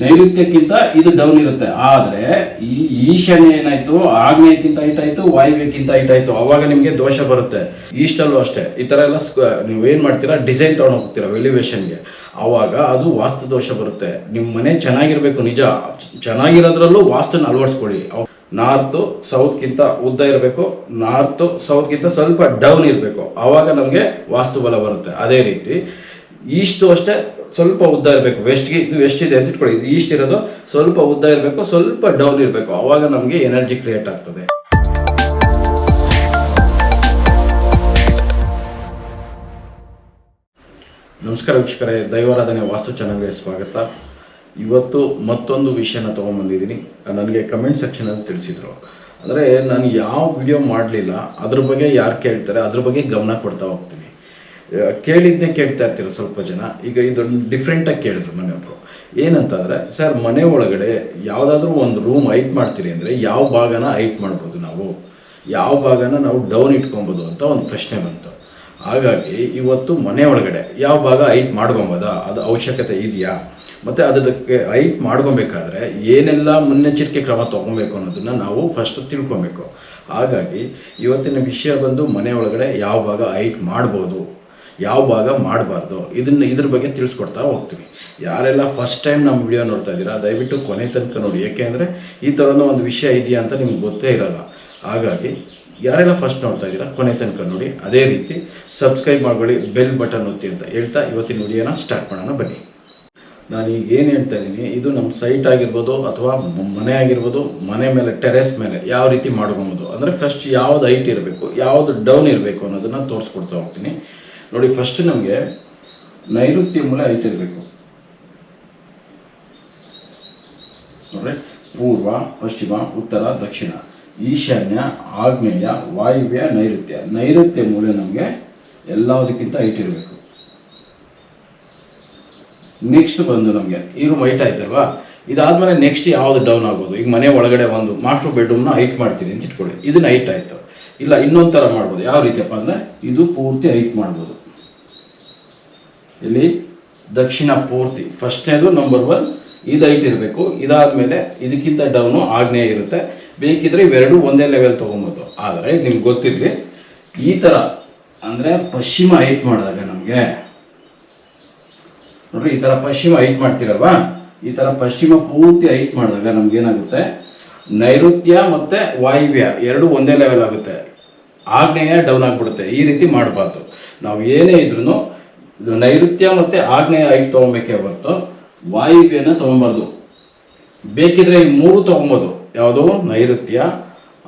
ನೈಋತ್ಯಕ್ಕಿಂತ ಇದು ಡೌನ್ ಇರುತ್ತೆ. ಆದರೆ ಈ ಈಶಾನ್ಯ ಏನಾಯ್ತು, ಆಗ್ನೇಯಕ್ಕಿಂತ ಹೈಟ್ ಆಯ್ತು ವಾಯುವ್ಯಕ್ಕಿಂತ ಹೈಟ್ ಆಯ್ತು ಅವಾಗ ನಿಮಗೆ ದೋಷ ಬರುತ್ತೆ. ಈಸ್ಟಲ್ಲೂ ಅಷ್ಟೇ. ಈ ಥರ ಎಲ್ಲ ನೀವು ಏನು ಮಾಡ್ತೀರಾ, ಡಿಸೈನ್ ತೊಗೊಂಡು ಹೋಗ್ತೀರಾ ವೆಲ್ಯುವೇಷನ್ಗೆ ಅವಾಗ ಅದು ವಾಸ್ತು ದೋಷ ಬರುತ್ತೆ. ನಿಮ್ಮ ಮನೆ ಚೆನ್ನಾಗಿರ್ಬೇಕು, ನಿಜ. ಚೆನ್ನಾಗಿರೋದ್ರಲ್ಲೂ ವಾಸ್ತುನ ಅಳವಡಿಸ್ಕೊಳ್ಳಿ. ನಾರ್ತ್ ಸೌತ್ಗಿಂತ ಉದ್ದ ಇರಬೇಕು. ನಾರ್ತ್ ಸೌತ್ಗಿಂತ ಸ್ವಲ್ಪ ಡೌನ್ ಇರಬೇಕು. ಆವಾಗ ನಮಗೆ ವಾಸ್ತು ಬಲ ಬರುತ್ತೆ. ಅದೇ ರೀತಿ ಈಸ್ಟು ಅಷ್ಟೇ ಸ್ವಲ್ಪ ಉದ್ದ ಇರಬೇಕು. ವೆಸ್ಟ್ಗೆ ಇದು ವೆಸ್ಟ್ ಇದೆ ಅಂತ ಇಟ್ಕೊಳ್ಳಿ. ಇದು ಈಸ್ಟ್ ಇರೋದು ಸ್ವಲ್ಪ ಉದ್ದ ಇರಬೇಕು, ಸ್ವಲ್ಪ ಡೌನ್ ಇರಬೇಕು. ಆವಾಗ ನಮಗೆ ಎನರ್ಜಿ ಕ್ರಿಯೇಟ್ ಆಗ್ತದೆ. ನಮಸ್ಕಾರ ವೀಕ್ಷಕರೇ. ದೈವಾರಾಧನೆ ವಾಸ್ತು ಚಾನಲ್ಗೆ ಸ್ವಾಗತ. ಇವತ್ತು ಮತ್ತೊಂದು ವಿಷಯನ ತೊಗೊಂಬಂದಿದ್ದೀನಿ ನನಗೆ ಕಮೆಂಟ್ ಸೆಕ್ಷನಲ್ಲಿ ತಿಳಿಸಿದರು. ಅಂದರೆ ನಾನು ಯಾವ ವಿಡಿಯೋ ಮಾಡಲಿಲ್ಲ, ಅದ್ರ ಬಗ್ಗೆ ಯಾರು ಕೇಳ್ತಾರೆ, ಅದ್ರ ಬಗ್ಗೆ ಗಮನ ಕೊಡ್ತಾ ಹೋಗ್ತೀನಿ. ಆ, ಕೇಳಿದ್ನೇ ಕೇಳ್ತಾ ಇರ್ತೀರ ಸ್ವಲ್ಪ ಜನ. ಈಗ ಇದೊಂದು ಡಿಫ್ರೆಂಟಾಗಿ ಕೇಳಿದ್ರು ಮನೆ ಒಬ್ರು ಏನಂತಂದರೆ ಸರ್ ಮನೆ ಒಳಗಡೆ ಯಾವುದಾದ್ರೂ ಒಂದು ರೂಮ್ ಹೈಟ್ ಮಾಡ್ತೀರಿ ಅಂದರೆ ಯಾವ ಭಾಗನ ಹೈಟ್ ಮಾಡ್ಬೋದು ನಾವು? ಯಾವ ಭಾಗನ ನಾವು ಡೌನ್ ಇಟ್ಕೊಬೋದು? ಅಂತ ಒಂದು ಪ್ರಶ್ನೆ ಬಂತು. ಹಾಗಾಗಿ ಇವತ್ತು ಮನೆ ಒಳಗಡೆ ಯಾವ ಭಾಗ ಹೈಟ್ ಮಾಡ್ಕೊಬೋದಾ? ಅದು ಅವಶ್ಯಕತೆ ಇದೆಯಾ? ಮತ್ತು ಅದಕ್ಕೆ ಹೈಟ್ ಮಾಡ್ಕೊಬೇಕಾದ್ರೆ ಏನೆಲ್ಲ ಮುನ್ನೆಚ್ಚರಿಕೆ ಕ್ರಮ ತೊಗೊಬೇಕು ಅನ್ನೋದನ್ನ ನಾವು ಫಸ್ಟ್ ತಿಳ್ಕೊಬೇಕು. ಹಾಗಾಗಿ ಇವತ್ತಿನ ವಿಷಯ ಬಂದು ಮನೆ ಒಳಗಡೆ ಯಾವ ಭಾಗ ಹೈಟ್ ಮಾಡ್ಬೋದು? ಯಾವ ಭಾಗ ಮಾಡಬಾರ್ದು? ಇದನ್ನು ಇದ್ರ ಬಗ್ಗೆ ತಿಳಿಸ್ಕೊಡ್ತಾ ಹೋಗ್ತೀವಿ. ಯಾರೆಲ್ಲ ಫಸ್ಟ್ ಟೈಮ್ ನಮ್ಮ ವಿಡಿಯೋ ನೋಡ್ತಾ ಇದ್ದೀರಾ, ದಯವಿಟ್ಟು ಕೊನೆ ತನಕ ನೋಡಿ. ಏಕೆಂದರೆ ಈ ಥರದ ಒಂದು ವಿಷಯ ಇದೆಯಾ ಅಂತ ನಿಮ್ಗೆ ಗೊತ್ತೇ ಇರಲ್ಲ. ಹಾಗಾಗಿ ಯಾರೆಲ್ಲ ಫಸ್ಟ್ ನೋಡ್ತಾ ಇದ್ದೀರಾ, ಕೊನೆ ತನಕ ನೋಡಿ. ಅದೇ ರೀತಿ ಸಬ್ಸ್ಕ್ರೈಬ್ ಮಾಡ್ಕೊಳ್ಳಿ ಬೆಲ್ ಬಟನ್ ಒತ್ತಿ ಅಂತ ಹೇಳ್ತಾ ಇವತ್ತಿನ ವಿಡಿಯೋನ ಸ್ಟಾರ್ಟ್ ಮಾಡೋಣ ಬನ್ನಿ. ನಾನು ಈಗ ಏನು ಹೇಳ್ತಾ ಇದ್ದೀನಿ, ಇದು ನಮ್ಮ ಸೈಟ್ ಆಗಿರ್ಬೋದು ಅಥವಾ ಮನೆ ಆಗಿರ್ಬೋದು, ಮನೆ ಮೇಲೆ ಟೆರೆಸ್ ಮೇಲೆ ಯಾವ ರೀತಿ ಮಾಡ್ಕೊಬೋದು. ಅಂದರೆ ಫಸ್ಟ್ ಯಾವ್ದು ಹೈಟ್ ಇರಬೇಕು, ಯಾವ್ದು ಡೌನ್ ಇರಬೇಕು ಅನ್ನೋದನ್ನು ತೋರಿಸ್ಕೊಡ್ತಾ ಹೋಗ್ತೀನಿ. ನೋಡಿ ಫಸ್ಟ್ ನಮಗೆ ನೈಋತ್ಯ ಮೂಲೆ ಹೈಟ್ ಇರಬೇಕು. ನೋಡ್ರಿ, ಪೂರ್ವ, ಪಶ್ಚಿಮ, ಉತ್ತರ, ದಕ್ಷಿಣ. ಈಶಾನ್ಯ, ಆಗ್ನೇಯ, ವಾಯುವ್ಯ ನೈಋತ್ಯ ನೈಋತ್ಯ ಮೂಲೆ ನಮಗೆ ಎಲ್ಲದಕ್ಕಿಂತ ಇರಬೇಕು. ನೆಕ್ಸ್ಟ್ ಬಂದು ನಮಗೆ ಈ ರೂಮ್ ಹೈಟ್ ಆಯ್ತಲ್ವಾ? ಇದಾದ್ಮೇಲೆ ನೆಕ್ಸ್ಟ್ ಯಾವ್ದು ಡೌನ್ ಆಗ್ಬೋದು ಈಗ ಮನೆ ಒಳಗಡೆ ಒಂದು ಮಾಸ್ಟರ್ ಬೆಡ್ರೂಮ್ನ ಹೈಟ್ ಮಾಡ್ತೀನಿ ಅಂತ ಇಟ್ಕೊಳ್ಳಿ. ಇದನ್ನ ಹೈಟ್ ಆಯ್ತು. ಇಲ್ಲ, ಇನ್ನೊಂದು ಥರ ಮಾಡ್ಬೋದು. ಯಾವ ರೀತಿಯಪ್ಪ ಅಂದರೆ, ಇದು ಪೂರ್ತಿ ಹೈಟ್ ಮಾಡ್ಬೋದು. ಇಲ್ಲಿ ದಕ್ಷಿಣ ಪೂರ್ತಿ. ಫಸ್ಟ್ನೇದು ನಂಬರ್ ಒನ್ ಇದು ಐಟ್ ಇರಬೇಕು. ಇದಾದ್ಮೇಲೆ ಇದಕ್ಕಿಂತ ಡೌನು ಆಗ್ನೇಯ ಇರುತ್ತೆ. ಬೇಕಿದ್ರೆ ಇವೆರಡು ಒಂದೇ ಲೆವೆಲ್ ತೊಗೊಬೋದು. ಆದರೆ ನಿಮ್ಗೆ ಗೊತ್ತಿರಲಿ, ಈ ಥರ ಅಂದರೆ ಪಶ್ಚಿಮ ಹೈಟ್ ಮಾಡಿದಾಗ ನಮಗೆ, ನೋಡ್ರಿ, ಈ ಥರ ಪಶ್ಚಿಮ ಹೈಟ್ ಮಾಡ್ತೀರಲ್ವಾ? ಈ ಥರ ಪಶ್ಚಿಮ ಪೂರ್ತಿ ಹೈಟ್ ಮಾಡಿದಾಗ ನಮ್ಗೆ ಏನಾಗುತ್ತೆ? ನೈಋತ್ಯ ಮತ್ತು ವಾಯುವ್ಯ ಎರಡು ಒಂದೇ ಲೆವೆಲ್ ಆಗುತ್ತೆ. ಆಗ್ನೇಯ ಡೌನ್ ಆಗಿಬಿಡುತ್ತೆ. ಈ ರೀತಿ ಮಾಡಬಾರ್ದು. ನಾವು ಏನೇ ಇದ್ರೂ ಇದು ನೈಋತ್ಯ ಮತ್ತೆ ಆಗ್ನೇಯ ಐದು ತೊಗೊಬೇಕೇ ಹೊರತು ವಾಯುವ್ಯನ ತೊಗೊಬಾರ್ದು. ಬೇಕಿದ್ರೆ ಈ ಮೂರು ತೊಗೊಬೋದು. ಯಾವುದು? ನೈಋತ್ಯ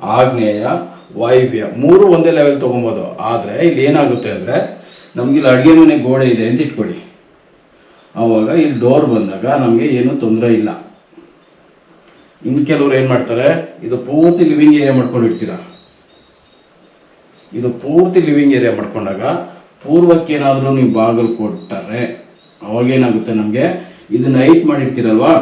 ಆಗ್ನೇಯ ವಾಯುವ್ಯ. ಮೂರು ಒಂದೇ ಲೆವೆಲ್ ತೊಗೊಬೋದು. ಆದರೆ ಇಲ್ಲಿ ಏನಾಗುತ್ತೆ ಅಂದರೆ ನಮ್ಗೆ ಇಲ್ಲಿ ಅಡುಗೆ ಮನೆ ಗೋಡೆ ಇದೆ ಅಂತ ಇಟ್ಕೊಡಿ. ಆವಾಗ ಇಲ್ಲಿ ಡೋರ್ ಬಂದಾಗ ನಮಗೆ ಏನು ತೊಂದರೆ ಇಲ್ಲ. ಇನ್ನು ಕೆಲವ್ರು ಏನು ಮಾಡ್ತಾರೆ? ಇದು ಪೂರ್ತಿ ಲಿವಿಂಗ್ ಏರಿಯಾ ಮಾಡ್ಕೊಂಡಿರ್ತೀರ ಇದು ಪೂರ್ತಿ ಲಿವಿಂಗ್ ಏರಿಯಾ ಮಾಡ್ಕೊಂಡಾಗ ಪೂರ್ವಕ್ಕೆ ಏನಾದರೂ ನೀವು ಬಾಗಿಲು ಕೊಟ್ಟರೆ ಅವಾಗೇನಾಗುತ್ತೆ ನಮಗೆ? ಇದನ್ನ ಹೈಟ್ ಮಾಡಿರ್ತೀರಲ್ವಾ?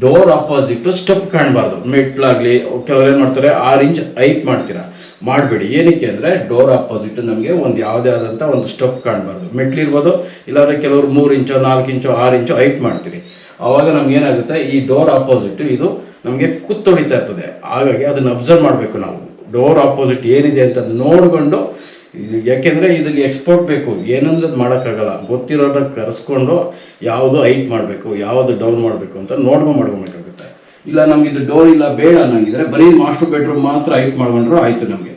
ಡೋರ್ ಅಪೋಸಿಟ್ ಸ್ಟೆಪ್ ಕಾಣಬಾರ್ದು. ಮೆಟ್ಲಾಗಲಿ, ಕೆಲವರು ಏನು ಮಾಡ್ತಾರೆ? ಆರು ಇಂಚ್ ಹೈಟ್ ಮಾಡ್ತೀರಾ? ಮಾಡಬೇಡಿ. ಏನಕ್ಕೆ ಅಂದರೆ ಡೋರ್ ಅಪೋಸಿಟ್ ನಮಗೆ ಒಂದು ಯಾವುದೇ ಆದಂಥ ಒಂದು ಸ್ಟೆಪ್ ಕಾಣಬಾರ್ದು. ಮೆಟ್ಲಿರ್ಬೋದು ಇಲ್ಲಾಂದರೆ ಕೆಲವರು ಮೂರು ಇಂಚೋ, ನಾಲ್ಕು ಇಂಚೋ, ಆರು ಇಂಚೋ ಹೈಟ್ ಮಾಡ್ತೀರಿ. ಆವಾಗ ನಮ್ಗೆ ಏನಾಗುತ್ತೆ? ಈ ಡೋರ್ ಅಪೋಸಿಟ್ ಇದು ನಮಗೆ ಕುತ್ತೊಡಿತಾ ಇರ್ತದೆ. ಹಾಗಾಗಿ ಅದನ್ನು ಅಬ್ಸರ್ವ್ ಮಾಡಬೇಕು ನಾವು. ಡೋರ್ ಅಪೋಸಿಟ್ ಏನಿದೆ ಅಂತ ನೋಡ್ಕೊಂಡು ಇದು ಯಾಕೆಂದ್ರೆ ಇದಕ್ಕೆ ಎಕ್ಸ್ಪೋರ್ಟ್ ಬೇಕು. ಏನಂದ್ರೆ ಮಾಡೋಕ್ಕಾಗಲ್ಲ. ಗೊತ್ತಿರೋರ ಕರೆಸ್ಕೊಂಡು ಯಾವುದು ಹೈಟ್ ಮಾಡಬೇಕು, ಯಾವುದು ಡೌನ್ ಮಾಡಬೇಕು ಅಂತ ನೋಡ್ಕೊಂಡು ಮಾಡ್ಕೊಬೇಕಾಗುತ್ತೆ. ಇಲ್ಲ, ನಮ್ಗೆ ಇದು ಡೋರ್ ಇಲ್ಲ, ಬೇಡ ಅನ್ನಂಗಿದ್ರೆ ಬರೀ ಮಾಸ್ಟರ್ ಬೆಡ್ರೂಮ್ ಮಾತ್ರ ಹೈಟ್ ಮಾಡ್ಕೊಂಡ್ರು ಆಯ್ತು ನಮಗೆ.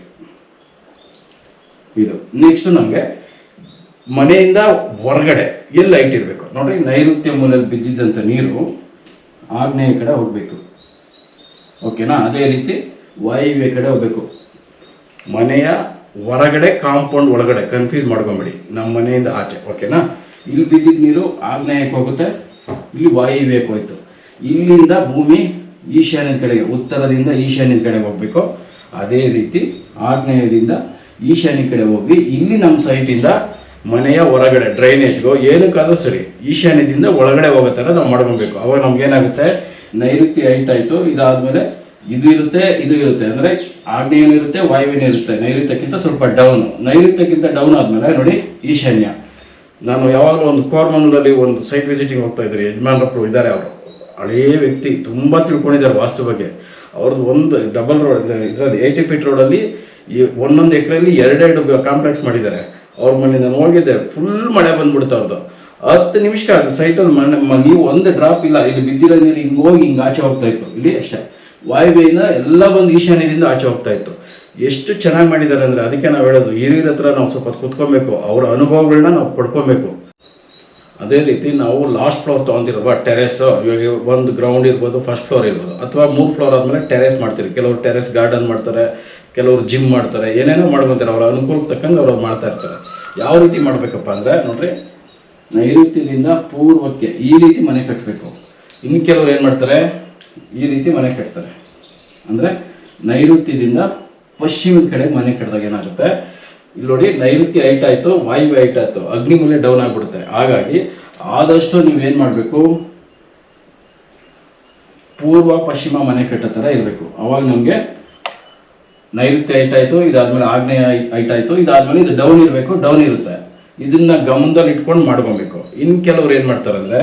ಇದು. ನೆಕ್ಸ್ಟ್ ನಮಗೆ ಮನೆಯಿಂದ ಹೊರಗಡೆ ಎಲ್ಲಿ ಲೈಟ್ ಇರಬೇಕು? ನೋಡ್ರಿ, ನೈಋತ್ಯ ಮೂಲೆಯಲ್ಲಿ ಬಿದ್ದಿದ್ದಂಥ ನೀರು ಆಗ್ನೇಯ ಕಡೆ ಹೋಗಬೇಕು. ಓಕೆನಾ ಅದೇ ರೀತಿ ವಾಯುವ್ಯ ಕಡೆ ಹೋಗಬೇಕು. ಮನೆಯ ಹೊರಗಡೆ ಕಾಂಪೌಂಡ್ ಒಳಗಡೆ ಕನ್ಫ್ಯೂಸ್ ಮಾಡ್ಕೊಂಬೇಡಿ, ನಮ್ಮ ಮನೆಯಿಂದ ಆಚೆ ಓಕೆನಾ ಇಲ್ಲಿ ಬಿದ್ದಿದ್ದ ನೀರು ಆಗ್ನೇಯಕ್ಕೆ ಹೋಗುತ್ತೆ, ಇಲ್ಲಿ ವಾಯುವ್ಯಕ್ಕೆ ಹೋಯ್ತು. ಇಲ್ಲಿಂದ ಭೂಮಿ ಈಶಾನ್ಯದ ಕಡೆಗೆ, ಉತ್ತರದಿಂದ ಈಶಾನ್ಯದ ಕಡೆಗೆ ಹೋಗ್ಬೇಕು. ಅದೇ ರೀತಿ ಆಗ್ನೇಯದಿಂದ ಈಶಾನ್ಯ ಕಡೆ ಹೋಗಿ, ಇಲ್ಲಿ ನಮ್ಮ ಸೈಟಿಂದ ಮನೆಯ ಹೊರಗಡೆ ಡ್ರೈನೇಜ್ಗೋ ಏನಕ್ಕಾದ್ರೂ ಸರಿ, ಈಶಾನ್ಯದಿಂದ ಒಳಗಡೆ ಹೋಗೋ ಥರ ನಾವು ಮಾಡ್ಕೊಬೇಕು. ಅವಾಗ ನಮ್ಗೆ ಏನಾಗುತ್ತೆ ನೈಋತ್ಯ ಹೈಟ್ ಆಯಿತು ಇದಾದ್ಮೇಲೆ ಇದು ಇರುತ್ತೆ ಇದು ಇರುತ್ತೆ. ಅಂದರೆ ಆಗ್ನೇಯನೂ ಇರುತ್ತೆ ವಾಯುವಿನ ಇರುತ್ತೆ ನೈಋತ್ಯಕ್ಕಿಂತ ಸ್ವಲ್ಪ ಡೌನ್ ನೈಋತ್ಯಕ್ಕಿಂತ ಡೌನ್ ಆದಮೇಲೆ ನೋಡಿ, ಈಶಾನ್ಯ. ನಾನು ಯಾವಾಗಲೂ ಒಂದು ಕೋರ್ಮಂಗಲಲ್ಲಿ ಒಂದು ಸೈಟ್ ವಿಸಿಟಿಂಗ್ ಹೋಗ್ತಾ ಇದ್ರಿ ಯಜಮಾನ್ರಪ್ಪರು ಇದ್ದಾರೆ ಅವರು. ಹಳೇ ವ್ಯಕ್ತಿ, ತುಂಬ ತಿಳ್ಕೊಂಡಿದ್ದಾರೆ ವಾಸ್ತು ಬಗ್ಗೆ. ಅವ್ರದ್ದು ಒಂದು ಡಬಲ್ ರೋಡ್ ಇದರಲ್ಲಿ ಏಯ್ಟಿ ಫೀಟ್ ರೋಡಲ್ಲಿ ಈ ಒಂದೊಂದು ಎಕರೆಯಲ್ಲಿ ಎರಡೆರಡು ಕಾಂಪ್ಲೆಕ್ಸ್ ಮಾಡಿದ್ದಾರೆ. ಅವ್ರ ಮನೆ ನಾನು ಹೋಗಿದ್ದೆ ಫುಲ್ ಮಳೆ ಬಂದ್ಬಿಡ್ತು ಅವ್ರದ್ದು ಹತ್ತು ನಿಮಿಷ ಅದು ಸೈಟಲ್ಲಿ ಮನೆ ನೀವು ಒಂದು ಡ್ರಾಪ್ ಇಲ್ಲ. ಇಲ್ಲಿ ಬಿದ್ದಿರೋ ನೀರು ಹಿಂಗೆ ಹೋಗಿ ಹಿಂಗೆ ಆಚೆ ಹೋಗ್ತಾ ಇತ್ತು. ಇಲ್ಲಿ ಅಷ್ಟೇ. ವಾಯುವ್ಯದಿಂದ ಎಲ್ಲ ಬಂದು ಈಶಾನ್ಯದಿಂದ ಆಚೆ ಹೋಗ್ತಾ ಇತ್ತು. ಎಷ್ಟು ಚೆನ್ನಾಗಿ ಮಾಡಿದ್ದಾರೆ ಅಂದರೆ ಅದಕ್ಕೆ ನಾವು ಹೇಳೋದು, ಹಿರಿಯರ ಹತ್ರ ನಾವು ಸ್ವಲ್ಪ ಕೂತ್ಕೊಬೇಕು, ಅವರ ಅನುಭವಗಳನ್ನ ನಾವು ಪಡ್ಕೊಬೇಕು. ಅದೇ ರೀತಿ ನಾವು ಲಾಸ್ಟ್ ಫ್ಲೋರ್ ತೊಗೊಂತಿರಲ್ವ ಟೆರೆಸ್ ಇವಾಗ ಒಂದು ಗ್ರೌಂಡ್ ಇರ್ಬೋದು ಫಸ್ಟ್ ಫ್ಲೋರ್ ಇರ್ಬೋದು, ಅಥವಾ ಮೂರು ಫ್ಲೋರ್ ಆದಮೇಲೆ ಟೆರೆಸ್ ಮಾಡ್ತೀರಿ. ಕೆಲವರು ಟೆರೆಸ್ ಗಾರ್ಡನ್ ಮಾಡ್ತಾರೆ, ಕೆಲವರು ಜಿಮ್ ಮಾಡ್ತಾರೆ, ಏನೇನೋ ಮಾಡ್ಕೊತಾರೆ, ಅವರ ಅನುಕೂಲಕ್ಕೆ ತಕ್ಕಂಗೆ ಅವ್ರು ಮಾಡ್ತಾ ಇರ್ತಾರೆ. ಯಾವ ರೀತಿ ಮಾಡಬೇಕಪ್ಪ ಅಂದರೆ, ನೋಡ್ರಿ, ನೈಋತ್ಯದಿಂದ ಪೂರ್ವಕ್ಕೆ ಈ ರೀತಿ ಮನೆ ಕಟ್ಟಬೇಕು ಇನ್ನು ಕೆಲವರು ಏನು ಮಾಡ್ತಾರೆ ಈ ರೀತಿ ಮನೆ ಕಟ್ತಾರೆ. ಅಂದರೆ ನೈಋತ್ಯದಿಂದ ಪಶ್ಚಿಮದ ಕಡೆ ಮನೆ ಕಟ್ಟಿದಾಗ ಏನಾಗುತ್ತೆ? ಇಲ್ಲಿ ನೋಡಿ ನೈಋತ್ಯ ಹೈಟ್ ಆಯಿತು ವಾಯುವ್ಯ ಹೈಟ್ ಆಯಿತು ಅಗ್ನಿಮೂಲೆ ಡೌನ್ ಆಗಿಬಿಡುತ್ತೆ. ಹಾಗಾಗಿ ಆದಷ್ಟು ನೀವೇನು ಮಾಡಬೇಕು? ಪೂರ್ವ ಪಶ್ಚಿಮ ಮನೆ ಕಟ್ಟೋ ಥರ ಇರಬೇಕು. ಅವಾಗ ನಮಗೆ ನೈಋತ್ಯ ಹೈಟ್ ಆಯಿತು ಇದಾದ್ಮೇಲೆ ಆಗ್ನೇಯ ಹೈಟ್ ಆಯಿತು ಇದಾದ್ಮೇಲೆ ಇದು ಡೌನ್ ಇರಬೇಕು ಡೌನ್ ಇರುತ್ತೆ. ಇದನ್ನ ಗಮನದಲ್ಲಿ ಇಟ್ಕೊಂಡು ಮಾಡ್ಕೊಬೇಕು. ಇನ್ನು ಕೆಲವ್ರು ಏನು ಮಾಡ್ತಾರಂದ್ರೆ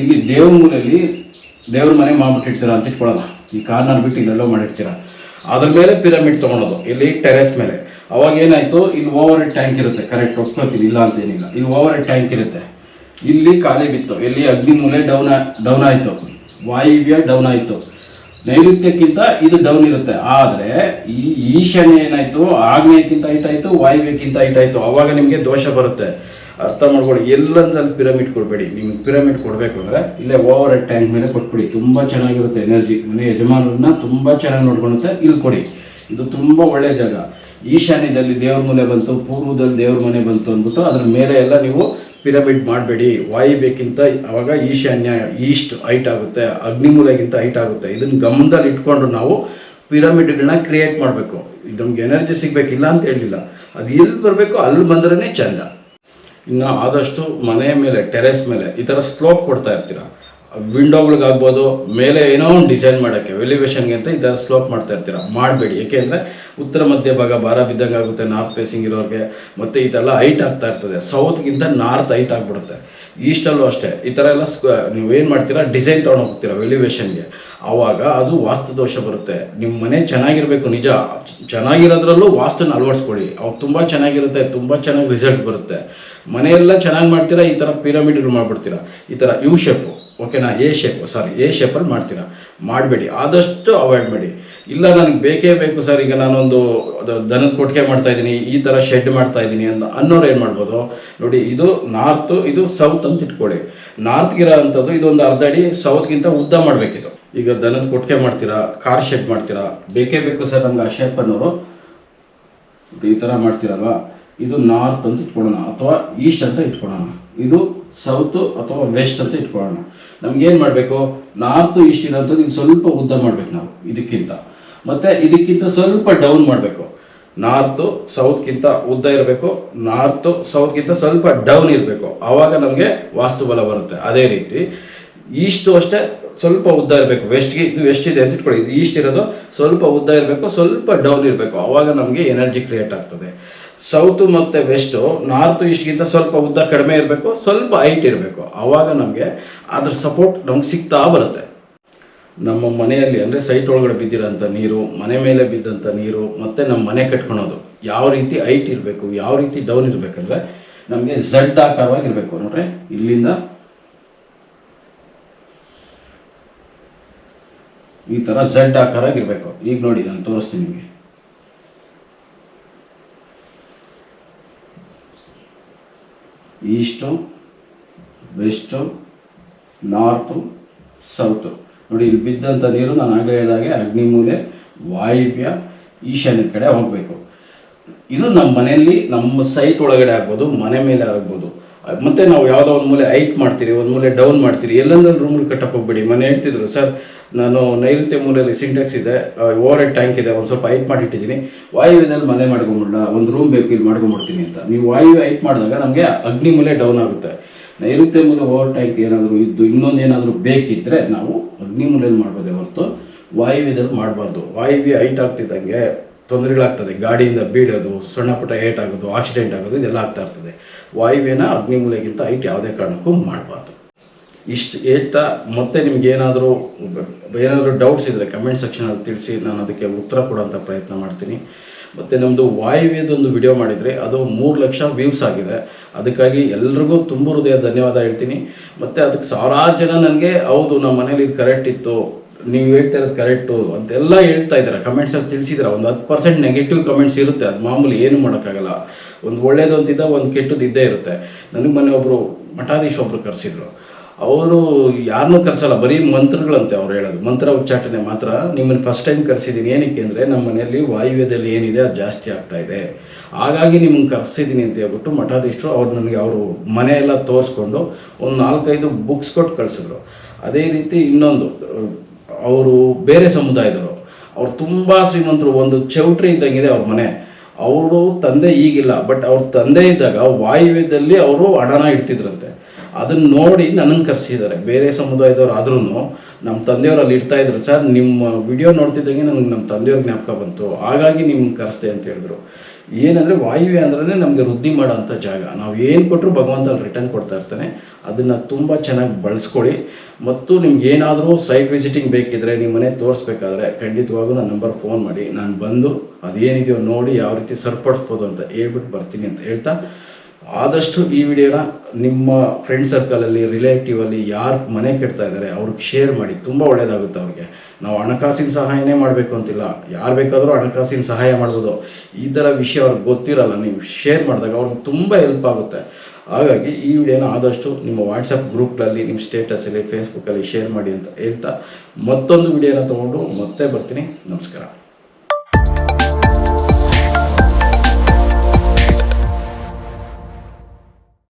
ಇಲ್ಲಿ ದೇವ್ರ ಮೂಲೆಯಲ್ಲಿ ದೇವ್ರ ಮನೆ ಮಾಡ್ಬಿಟ್ಟಿರ್ತೀರ ಅಂತ ಇಟ್ಕೊಳ್ಳೋಣ. ಈ ಕಾರ್ನರ್ ಬಿಟ್ಟು ಇಲ್ಲೆಲ್ಲೋ ಮಾಡಿರ್ತೀರ ಅದ್ರ ಮೇಲೆ ಪಿರಮಿಡ್ ತೊಗೊಳೋದು ಇಲ್ಲಿ ಟೆರೆಸ್ ಮೇಲೆ. ಅವಾಗ ಏನಾಯ್ತು? ಇಲ್ಲಿ ಓವರ್ ಹೆಡ್ ಟ್ಯಾಂಕ್ ಇರುತ್ತೆ. ಕರೆಕ್ಟ್ ಒಪ್ಕೋತೀವಿ ಇಲ್ಲ ಅಂತ ಏನಿಲ್ಲ. ಇಲ್ಲಿ ಓವರ್ ಹೆಡ್ ಟ್ಯಾಂಕ್ ಇರುತ್ತೆ. ಇಲ್ಲಿ ಖಾಲಿ ಬಿತ್ತು. ಇಲ್ಲಿ ಅಗ್ನಿ ಮೂಲೆ ಡೌನ್ ಡೌನ್ ಆಯಿತು. ವಾಯುವ್ಯ ಡೌನ್ ಆಯಿತು. ನೈಋತ್ಯಕ್ಕಿಂತ ಇದು ಡೌನ್ ಇರುತ್ತೆ. ಆದರೆ ಈ ಈಶಾನ್ಯ ಏನಾಯ್ತು? ಆಗ್ನೇಯಕ್ಕಿಂತ ಹೈಟ್ ಆಯಿತು, ವಾಯುವ್ಯಕ್ಕಿಂತ ಹೈಟ್ ಆಯಿತು. ಅವಾಗ ನಿಮಗೆ ದೋಷ ಬರುತ್ತೆ. ಅರ್ಥ ಮಾಡ್ಕೊಳ್ಳಿ ಎಲ್ಲಂದ್ರಲ್ಲಿ ಪಿರಮಿಡ್ ಕೊಡಬೇಡಿ. ನಿಮ್ಗೆ ಪಿರಮಿಡ್ ಕೊಡಬೇಕು ಅಂದರೆ ಇಲ್ಲೇ ಓವರ್ ಹೆಡ್ ಟ್ಯಾಂಕ್ ಮೇಲೆ ಕೊಟ್ಬಿಡಿ. ತುಂಬ ಚೆನ್ನಾಗಿರುತ್ತೆ ಎನರ್ಜಿ ಮನೆ ಯಜಮಾನರನ್ನ ತುಂಬ ಚೆನ್ನಾಗಿ ನೋಡ್ಕೊಳುತ್ತೆ ಇಲ್ಲಿ ಕೊಡಿ. ಇದು ತುಂಬ ಒಳ್ಳೆಯ ಜಾಗ. ಈಶಾನ್ಯದಲ್ಲಿ ದೇವ್ರ ಮನೆ ಬಂತು, ಪೂರ್ವದಲ್ಲಿ ದೇವ್ರ ಮನೆ ಬಂತು ಅಂದ್ಬಿಟ್ಟು ಅದ್ರ ಮೇಲೆ ಎಲ್ಲ ನೀವು ಪಿರಮಿಡ್ ಮಾಡಬೇಡಿ. ವಾಯುವ್ಯಕ್ಕಿಂತ ಅವಾಗ ಈಶಾನ್ಯ ಈಸ್ಟ್ ಹೈಟ್ ಆಗುತ್ತೆ, ಅಗ್ನಿಮೂಲೆಗಿಂತ ಹೈಟ್ ಆಗುತ್ತೆ. ಇದನ್ನು ಗಮನದಲ್ಲಿ ಇಟ್ಕೊಂಡು ನಾವು ಪಿರಮಿಡ್ಗಳನ್ನ ಕ್ರಿಯೇಟ್ ಮಾಡಬೇಕು. ಇದು ನಮ್ಗೆ ಎನರ್ಜಿ ಸಿಗಬೇಕಿಲ್ಲ ಅಂತ ಹೇಳಿಲ್ಲ. ಅದು ಎಲ್ಲಿ ಬರಬೇಕು ಅಲ್ಲಿ ಬಂದ್ರೇ ಚಂದ. ಇನ್ನು ಆದಷ್ಟು ಮನೆಯ ಮೇಲೆ ಟೆರೆಸ್ ಮೇಲೆ ಈ ಥರ ಸ್ಲೋಪ್ ಕೊಡ್ತಾ ಇರ್ತೀರ? ವಿಂಡೋಗಳಿಗಾಗ್ಬೋದು ಮೇಲೆ ಏನೋ ಒಂದು ಡಿಸೈನ್ ಮಾಡೋಕ್ಕೆ ಎಲಿವೇಶನ್ಗೆ ಅಂತ ಈ ಥರ ಸ್ಲೋಪ್ ಮಾಡ್ತಾ ಇರ್ತೀರ? ಮಾಡಬೇಡಿ ಏಕೆಂದರೆ ಉತ್ತರ, ಮಧ್ಯ ಭಾಗ, ಭಾರ ಬಿದ್ದಂಗೆ ಆಗುತ್ತೆ ನಾರ್ತ್ ಫೇಸಿಂಗ್ ಇರೋರಿಗೆ, ಮತ್ತು ಇದೆಲ್ಲ ಹೈಟ್ ಆಗ್ತಾ ಇರ್ತದೆ ಸೌತ್ಗಿಂತ ನಾರ್ತ್ ಹೈಟ್ ಆಗಿಬಿಡುತ್ತೆ. ಈಸ್ಟಲ್ಲೂ ಅಷ್ಟೇ, ಈ ಥರ ಎಲ್ಲ ನೀವು ಏನು ಮಾಡ್ತೀರಾ? ಡಿಸೈನ್ ತೊಗೊಂಡು ಹೋಗ್ತೀರಾ ಎಲಿವೇಶನ್ಗೆ ಆವಾಗ ಅದು ವಾಸ್ತು ದೋಷ ಬರುತ್ತೆ. ನಿಮ್ಮ ಮನೆ ಚೆನ್ನಾಗಿರಬೇಕು ನಿಜ. ಚೆನ್ನಾಗಿರೋದ್ರಲ್ಲೂ ವಾಸ್ತುನ ಅಳವಡಿಸ್ಕೊಳ್ಳಿ. ಅವಾಗ ತುಂಬ ಚೆನ್ನಾಗಿರುತ್ತೆ, ತುಂಬ ಚೆನ್ನಾಗಿ ರಿಸಲ್ಟ್ ಬರುತ್ತೆ. ಮನೆಯೆಲ್ಲ ಚೆನ್ನಾಗಿ ಮಾಡ್ತೀರಾ? ಈ ಥರ ಪಿರಮಿಡ್ಗಳು ಮಾಡಿಬಿಡ್ತೀರಾ? ಈ ಥರ ಯು ಶೇಪು ಓಕೆನಾ ಎ ಶೇಪ್ ಸಾರಿ ಎ ಶೇಪಲ್ಲಿ ಮಾಡ್ತೀರಾ? ಮಾಡಬೇಡಿ. ಆದಷ್ಟು ಅವಾಯ್ಡ್ ಮಾಡಿ. ಇಲ್ಲ, ನನಗೆ ಬೇಕೇ ಬೇಕು ಸರ್ ಈಗ ನಾನೊಂದು ದನದ ಕೊಟ್ಟಿಗೆ ಮಾಡ್ತಾ ಇದ್ದೀನಿ, ಈ ಥರ ಶೆಡ್ ಮಾಡ್ತಾ ಇದ್ದೀನಿ ಅಂತ ಅನ್ನೋರು ಏನು ಮಾಡ್ಬೋದು? ನೋಡಿ, ಇದು ನಾರ್ತು ಇದು ಸೌತ್ ಅಂತ ಇಟ್ಕೊಳ್ಳಿ. ನಾರ್ತ್ಗಿರೋ ಅಂಥದ್ದು ಇದೊಂದು ಅರ್ಧ ಅಡಿ ಸೌತ್ಗಿಂತ ಉದ್ದ ಮಾಡಬೇಕಿದು. ಈಗ ದನದ ಕೊಟ್ಟಿಗೆ ಮಾಡ್ತೀರಾ ಕಾರ್ ಶೆಡ್ ಮಾಡ್ತೀರಾ? ಬೇಕೇ ಬೇಕು ಸರ್ ನಮ್ಗೆ ಆ ಶೇಪ್ ಅನ್ನೋರು. ಈ ಥರ ಮಾಡ್ತೀರಲ್ವಾ? ಇದು ನಾರ್ತ್ ಅಂತ ಇಟ್ಕೊಳ್ಳೋಣ, ಅಥವಾ ಈಸ್ಟ್ ಅಂತ ಇಟ್ಕೊಳ್ಳೋಣ. ಇದು ಸೌತ್ ಅಥವಾ ವೆಸ್ಟ್ ಅಂತ ಇಟ್ಕೊಳ್ಳೋಣ. ನಮ್ಗೇನು ಮಾಡಬೇಕು? ನಾರ್ತ್ ಈಸ್ಟ್ ಇರೋಂಥದ್ದು ಇದು ಸ್ವಲ್ಪ ಉದ್ದ ಮಾಡ್ಬೇಕು ನಾವು, ಇದಕ್ಕಿಂತ. ಮತ್ತು ಇದಕ್ಕಿಂತ ಸ್ವಲ್ಪ ಡೌನ್ ಮಾಡಬೇಕು. ನಾರ್ತು ಸೌತ್ಗಿಂತ ಉದ್ದ ಇರಬೇಕು. ನಾರ್ತು ಸೌತ್ಗಿಂತ ಸ್ವಲ್ಪ ಡೌನ್ ಇರಬೇಕು. ಆವಾಗ ನಮಗೆ ವಾಸ್ತುಬಲ ಬರುತ್ತೆ, ಅದೇ ರೀತಿ. ಈಸ್ಟು ಅಷ್ಟೇ ಸ್ವಲ್ಪ ಉದ್ದ ಇರಬೇಕು. ವೆಸ್ಟ್ಗೆ ಇದು ವೆಸ್ಟ್ ಇದೆ ಅಂತ ಇಟ್ಕೊಳ್ಳಿ. ಇದು ಈಸ್ಟ್ ಇರೋದು ಸ್ವಲ್ಪ ಉದ್ದ ಇರಬೇಕು, ಸ್ವಲ್ಪ ಡೌನ್ ಇರಬೇಕು. ಆವಾಗ ನಮಗೆ ಎನರ್ಜಿ ಕ್ರಿಯೇಟ್ ಆಗ್ತದೆ. ಸೌತು ಮತ್ತು ವೆಸ್ಟು, ನಾರ್ತ್, ಈಸ್ಟ್ಗಿಂತ ಸ್ವಲ್ಪ ಉದ್ದ ಕಡಿಮೆ ಇರಬೇಕು, ಸ್ವಲ್ಪ ಹೈಟ್ ಇರಬೇಕು. ಆವಾಗ ನಮಗೆ ಅದ್ರ ಸಪೋರ್ಟ್ ನಮ್ಗೆ ಸಿಗ್ತಾ ಬರುತ್ತೆ. ನಮ್ಮ ಮನೆಯಲ್ಲಿ ಅಂದರೆ ಸೈಟ್ ಒಳಗಡೆ ಬಿದ್ದಿರೋಂಥ ನೀರು, ಮನೆ ಮೇಲೆ ಬಿದ್ದಂಥ ನೀರು, ಮತ್ತು ನಮ್ಮ ಮನೆ ಕಟ್ಕೊಳೋದು. ಯಾವ ರೀತಿ ಹೈಟ್ ಇರಬೇಕು, ಯಾವ ರೀತಿ ಡೌನ್ ಇರಬೇಕಂದ್ರೆ ನಮಗೆ ಝಡ್ ಆಕಾರವಾಗಿರಬೇಕು ನೋಡ್ರಿ, ಇಲ್ಲಿಂದ ಈ ಥರ ಝಡ್ ಆಕಾರ ಆಗಿರಬೇಕು ಈಗ ನೋಡಿ, ನಾನು ತೋರಿಸ್ತೀನಿ ನಿಮಗೆ. ಈಸ್ಟು ವೆಸ್ಟು ನಾರ್ತು ಸೌತು ನೋಡಿ, ಇಲ್ಲಿ ಬಿದ್ದಂಥ ನೀರು ನಾನು ಆಗಲೇ ಹೇಳಿದಾಗೆ ಅಗ್ನಿಮೂಲೆ ವಾಯುವ್ಯ, ಈಶಾನ್ಯ ಕಡೆ ಹೋಗಬೇಕು. ಇದು ನಮ್ಮ ಮನೆಯಲ್ಲಿ ನಮ್ಮ ಸೈಟ್ ಒಳಗಡೆ ಆಗ್ಬೋದು, ಮನೆ ಮೇಲೆ ಆಗ್ಬೋದು. ಮತ್ತೆ ನಾವು ಯಾವುದೋ ಒಂದು ಮೂಲೆ ಹೈಟ್ ಮಾಡ್ತೀರಿ, ಒಂದು ಮೂಲೆ ಡೌನ್ ಮಾಡ್ತೀರಿ ಎಲ್ಲಂದ್ರೆ ರೂಮ್ ಕಟ್ಟಕ್ಕೆ ಹೋಗ್ಬೇಡಿ. ಮನೆ ಹೇಳ್ತಿದ್ರು, ಸರ್, ನಾನು ನೈಋತ್ಯ ಮೂಲೆಯಲ್ಲಿ ಸಿಂಟೆಕ್ಸ್ ಇದೆ ಓವರ್ ಹೆಡ್ ಟ್ಯಾಂಕ್ ಇದೆ, ಒಂದು ಸ್ವಲ್ಪ ಹೈಟ್ ಮಾಡಿಟ್ಟಿದ್ದೀನಿ. ವಾಯುವಿನಲ್ಲಿ ಮನೆ ಮಾಡ್ಕೊಂಬಿಡಲ್ಲ ಒಂದು ರೂಮ್ ಬೇಕು, ಇಲ್ಲಿ ಮಾಡ್ಕೊಂಬಿಡ್ತೀನಿ ಅಂತ. ನೀವು ವಾಯು ಹೈಟ್ ಮಾಡಿದಾಗ ನಮಗೆ ಅಗ್ನಿ ಮೂಲೆ ಡೌನ್ ಆಗುತ್ತೆ. ನೈಋತ್ಯ ಮೂಲೆ ಓವರ್ ಟ್ಯಾಂಕ್ ಏನಾದರೂ ಇದ್ದು, ಇನ್ನೊಂದು ಏನಾದರೂ ಬೇಕಿದ್ದರೆ ನಾವು ಅಗ್ನಿ ಮೂಲೆಯಲ್ಲಿ ಮಾಡ್ಬೋದೇ ಹೊರತು ವಾಯುವ್ಯದಲ್ಲಿ ಮಾಡಬಾರ್ದು. ವಾಯುವ್ಯ ಹೈಟ್ ಆಗ್ತಿದ್ದಂಗೆ ತೊಂದರೆಗಳಾಗ್ತದೆ. ಗಾಡಿಯಿಂದ ಬೀಳೋದು, ಸಣ್ಣ ಪುಟ್ಟ ಏಟ್ ಆಗೋದು ಆಕ್ಸಿಡೆಂಟ್ ಆಗೋದು, ಇದೆಲ್ಲ ಆಗ್ತಾ ಇರ್ತದೆ. ವಾಯುವೇನ ಅಗ್ನಿಮೂಲೆಗಿಂತ ಐಟ್ ಯಾವುದೇ ಕಾರಣಕ್ಕೂ ಮಾಡಬಾರ್ದು. ಇಷ್ಟು ಹೇಳ್ತಾ ಮತ್ತೆ ನಿಮ್ಗೆ ಏನಾದರೂ ಏನಾದರೂ ಡೌಟ್ಸ್ ಇದ್ದರೆ ಕಮೆಂಟ್ ಸೆಕ್ಷನಲ್ಲಿ ತಿಳಿಸಿ, ನಾನು ಅದಕ್ಕೆ ಉತ್ತರ ಕೊಡೋಂಥ ಪ್ರಯತ್ನ ಮಾಡ್ತೀನಿ. ಮತ್ತು ನಮ್ಮದು ವಾಯುವ್ಯದೊಂದು ವಿಡಿಯೋ ಮಾಡಿದರೆ ಅದು ಮೂರು ಲಕ್ಷ ವ್ಯೂಸ್ ಆಗಿದೆ. ಅದಕ್ಕಾಗಿ ಎಲ್ರಿಗೂ ತುಂಬ ಹೃದಯ ಧನ್ಯವಾದ ಹೇಳ್ತೀನಿ. ಮತ್ತು ಅದಕ್ಕೆ ಸಾವಿರಾರು ಜನ ನನಗೆ, ಹೌದು, ನಮ್ಮ ಮನೇಲಿ ಇದು ಕರೆಕ್ಟ್ ಇತ್ತು. ನೀವು ಹೇಳ್ತಾ ಇರೋದು ಕರೆಕ್ಟು ಅಂತೆಲ್ಲ ಹೇಳ್ತಾ ಇದ್ದಾರೆ. ಕಮೆಂಟ್ಸಲ್ಲಿ ತಿಳಿಸಿದ್ರೆ ಒಂದು ಹತ್ತು ಪರ್ಸೆಂಟ್ ನೆಗೆಟಿವ್ ಕಮೆಂಟ್ಸ್ ಇರುತ್ತೆ. ಅದು ಮಾಮೂಲಿ ಏನು ಮಾಡೋಕ್ಕಾಗಲ್ಲ. ಒಂದು ಒಳ್ಳೇದು ಅಂತಿದ್ದ, ಒಂದು ಕೆಟ್ಟದ್ದು ಇದ್ದೇ ಇರುತ್ತೆ. ನನಗೆ ಮೊನ್ನೆ ಒಬ್ಬರು ಮಠಾಧೀಶ್ ಒಬ್ಬರು ಕರೆಸಿದ್ರು. ಅವರು ಯಾರನ್ನೂ ಕರೆಸಲ್ಲ. ಬರೀ ಮಂತ್ರಗಳಂತೆ ಅವ್ರು ಹೇಳೋದು. ಮಂತ್ರ ಉಚ್ಚಾಟನೆ ಮಾತ್ರ. ನಿಮ್ಮನ್ನು ಫಸ್ಟ್ ಟೈಮ್ ಕರೆಸಿದ್ದೀನಿ. ಏನಕ್ಕೆ ಅಂದರೆ ನಮ್ಮ ಮನೆಯಲ್ಲಿ ವಾಯುವ್ಯದಲ್ಲಿ ಏನಿದೆ ಅದು ಜಾಸ್ತಿ ಆಗ್ತಾ ಇದೆ. ಹಾಗಾಗಿ ನಿಮ್ಮನ್ನು ಕರೆಸಿದ್ದೀನಿ ಅಂತ ಹೇಳ್ಬಿಟ್ಟು ಮಠಾಧೀಶರು ಅವ್ರು ನನಗೆ ಅವರು ಮನೆಯೆಲ್ಲ ತೋರಿಸ್ಕೊಂಡು ಒಂದು ನಾಲ್ಕೈದು ಬುಕ್ಸ್ ಕೊಟ್ಟು ಕಳಿಸಿದ್ರು. ಅದೇ ರೀತಿ ಇನ್ನೊಂದು ಅವರು ಬೇರೆ ಸಮುದಾಯದವರು. ಅವ್ರು ತುಂಬ ಶ್ರೀಮಂತರು, ಒಂದು ಚೌಟ್ರಿ ಇದ್ದಂಗಿದೆ ಅವ್ರ ಮನೆ. ಅವರು ತಂದೆ ಈಗಿಲ್ಲ ಬಟ್ ಅವ್ರ ತಂದೆ ಇದ್ದಾಗ ವಾಯುವ್ಯದಲ್ಲಿ ಅವರು ಹಣನ ಇಡ್ತಿದ್ರಂತೆ. ಅದನ್ನ ನೋಡಿ ನನ್ನನ್ನು ಕರೆಸಿದ್ದಾರೆ. ಬೇರೆ ಸಮುದಾಯದವ್ರು ಆದ್ರೂ ನಮ್ಮ ತಂದೆಯವರು ಅಲ್ಲಿ ಇಡ್ತಾ ಇದ್ರು. ಸರ್, ನಿಮ್ಮ ವಿಡಿಯೋ ನೋಡ್ತಿದ್ದಂಗೆ ನನಗೆ ನಮ್ಮ ತಂದೆಯವ್ರ ಜ್ಞಾಪಕ ಬಂತು. ಹಾಗಾಗಿ ನಿಮ್ಗೆ ಕರೆಸ್ದೆ ಅಂತ ಹೇಳಿದ್ರು. ಏನಂದರೆ ವಾಯುವೆ ಅಂದ್ರೆ ನಮಗೆ ವೃದ್ಧಿ ಮಾಡೋಂಥ ಜಾಗ. ನಾವು ಏನು ಕೊಟ್ಟರು ಭಗವಂತ ಅಲ್ಲಿ ರಿಟರ್ನ್ ಕೊಡ್ತಾ ಇರ್ತಾನೆ. ಅದನ್ನು ತುಂಬ ಚೆನ್ನಾಗಿ ಬಳಸ್ಕೊಳ್ಳಿ. ಮತ್ತು ನಿಮ್ಗೆ ಏನಾದರೂ ಸೈಟ್ ವಿಸಿಟಿಂಗ್ ಬೇಕಿದ್ರೆ ನಿಮ್ಮ ಮನೆ ತೋರಿಸ್ಬೇಕಾದ್ರೆ ಖಂಡಿತವಾಗೂ ನನ್ನ ನಂಬರ್ ಫೋನ್ ಮಾಡಿ. ನಾನು ಬಂದು ಅದೇನಿದೆಯೋ ನೋಡಿ ಯಾವ ರೀತಿ ಸರಿಪಡಿಸ್ಬೋದು ಅಂತ ಹೇಳ್ಬಿಟ್ಟು ಬರ್ತೀನಿ ಅಂತ ಹೇಳ್ತಾ ಆದಷ್ಟು ಈ ವಿಡಿಯೋನ ನಿಮ್ಮ ಫ್ರೆಂಡ್ ಸರ್ಕಲಲ್ಲಿ ರಿಲೇಟಿವಲ್ಲಿ ಯಾರು ಮನೆ ಕೆಡ್ತಾ ಇದ್ದಾರೆ ಅವ್ರಿಗೆ ಶೇರ್ ಮಾಡಿ. ತುಂಬ ಒಳ್ಳೆಯದಾಗುತ್ತೆ ಅವ್ರಿಗೆ. ನಾವು ಹಣಕಾಸಿನ ಸಹಾಯನೇ ಮಾಡಬೇಕು ಅಂತಿಲ್ಲ. ಯಾರು ಬೇಕಾದರೂ ಹಣಕಾಸಿನ ಸಹಾಯ ಮಾಡ್ಬೋದು. ಈ ಥರ ವಿಷಯ ಅವ್ರಿಗೆ ಗೊತ್ತಿರಲ್ಲ, ನೀವು ಶೇರ್ ಮಾಡಿದಾಗ ಅವ್ರಿಗೆ ತುಂಬ ಹೆಲ್ಪ್ ಆಗುತ್ತೆ. ಹಾಗಾಗಿ ಈ ವಿಡಿಯೋನ ಆದಷ್ಟು ನಿಮ್ಮ ವಾಟ್ಸಪ್ ಗ್ರೂಪ್ಗಳಲ್ಲಿ ನಿಮ್ಮ ಸ್ಟೇಟಸಲ್ಲಿ ಫೇಸ್ಬುಕ್ಕಲ್ಲಿ ಶೇರ್ ಮಾಡಿ ಅಂತ ಹೇಳ್ತಾ ಮತ್ತೊಂದು ವಿಡಿಯೋನ ತೊಗೊಂಡು ಮತ್ತೆ ಬರ್ತೀನಿ. ನಮಸ್ಕಾರ.